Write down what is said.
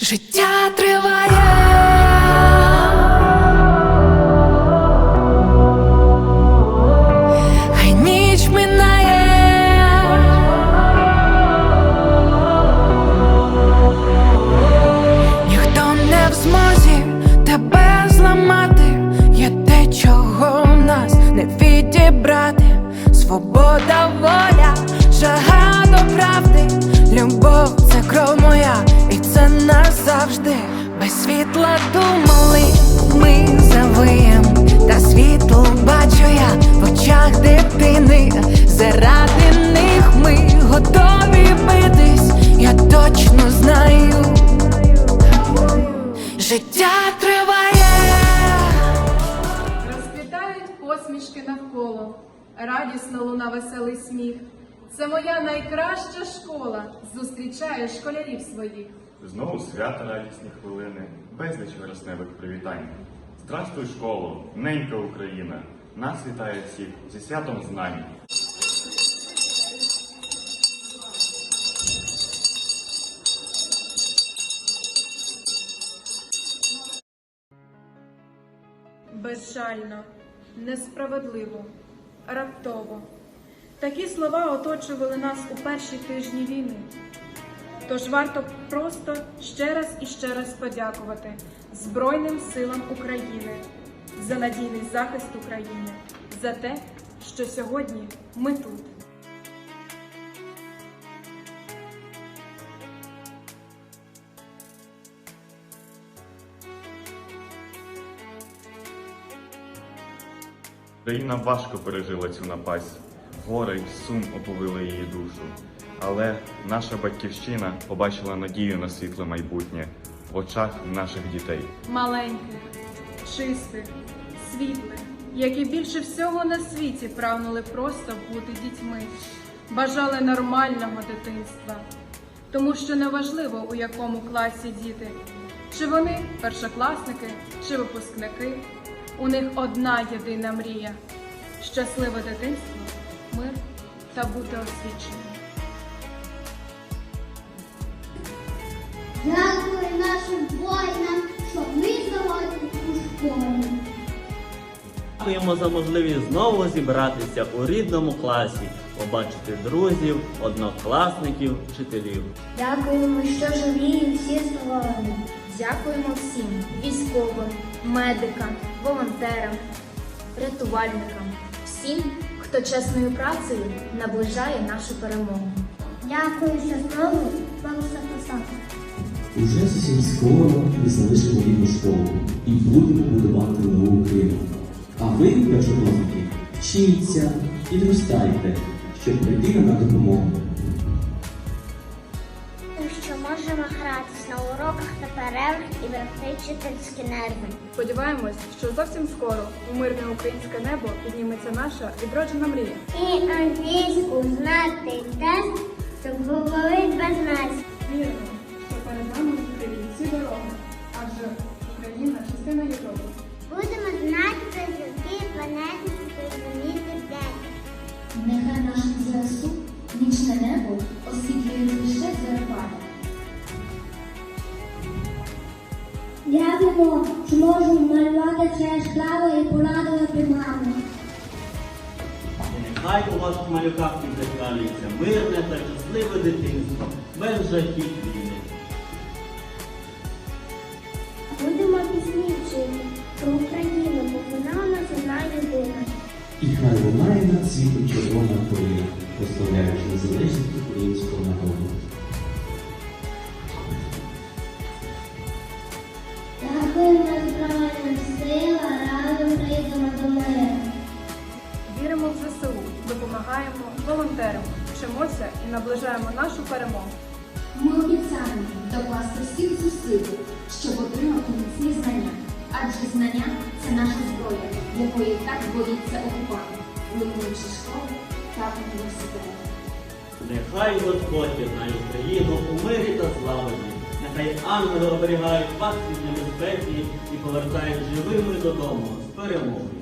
Життя триває. Назавжди. Без світла думали, ми завиєм, та світло бачу я в очах дитини. Заради них ми готові битись, я точно знаю. Життя триває. Розквітають посмішки навколо, радісно луна веселий сміх. Це моя найкраща школа. Зустрічає школярів своїх. Знову свято радісні хвилини, безліч вересневих привітань. Здравствуй, школу, ненька Україна! Нас вітає всіх зі святом знань. Безжально, несправедливо, раптово. Такі слова оточували нас у перші тижні війни. Тож варто просто ще раз і ще раз подякувати Збройним силам України за надійний захист України, за те, що сьогодні ми тут. Країна важко пережила цю напасть. Горе й сум оповили її душу. Але наша батьківщина побачила надію на світле майбутнє в очах наших дітей. маленьких, чистих, світлих, які більше всього на світі прагнули просто бути дітьми, бажали нормального дитинства. Тому що неважливо, у якому класі діти, чи вони першокласники, чи випускники, у них одна єдина мрія щасливе дитинство, мир та бути освіченим. Нашим воїнам, що ми сьогодні у школі. Дякуємо за можливість знову зібратися у рідному класі, побачити друзів, однокласників, вчителів. Дякуємо, що живі і всі здорові. Дякуємо всім військовим, медикам, волонтерам, рятувальникам, всім, хто чесною працею наближає нашу перемогу. Дякую, що знову вам записати. Уже зовсім скоро ми залишимо рідну школу і будемо будувати нову Україну. А ви, першокласники, вчіться, підростайте, щоб прийти нам на допомогу. Що можемо гратись на уроках та перервах і берегти вчительські нерви. Сподіваємось, що зовсім скоро у мирне українське небо підніметься наша відроджена мрія. І англійську знати тест, щоб говорити без нас. Віримо, частина Європи. Будемо знати про зірки, планети, зрозуміти день. Нехай наш зв'язку нічне небо освітлює лише зарплати. Дякуємо, що можемо малювати це справи і порадувати маму. Нехай у ваших малюках відзеркалюється мирне та щасливе дитинство, без жахів війни. Хай лунає над світом червона хвиля, прославляючи незалежність українського народу. Дякуємо Збройним силам, разом прийдемо до миру. Віримо в ЗСУ, допомагаємо, волонтеримо, вчимося і наближаємо нашу перемогу. Ми обіцяємо докласти всіх зусиль, щоб отримати міцні знання. Адже знання це наша зброя, якої так боїться окупант, руйнуючи школи та університети. Нехай Господь знає Україну у мирі та злагоді. Нехай ангели оберігають вас від небезпеки і повертають живими додому з перемогою.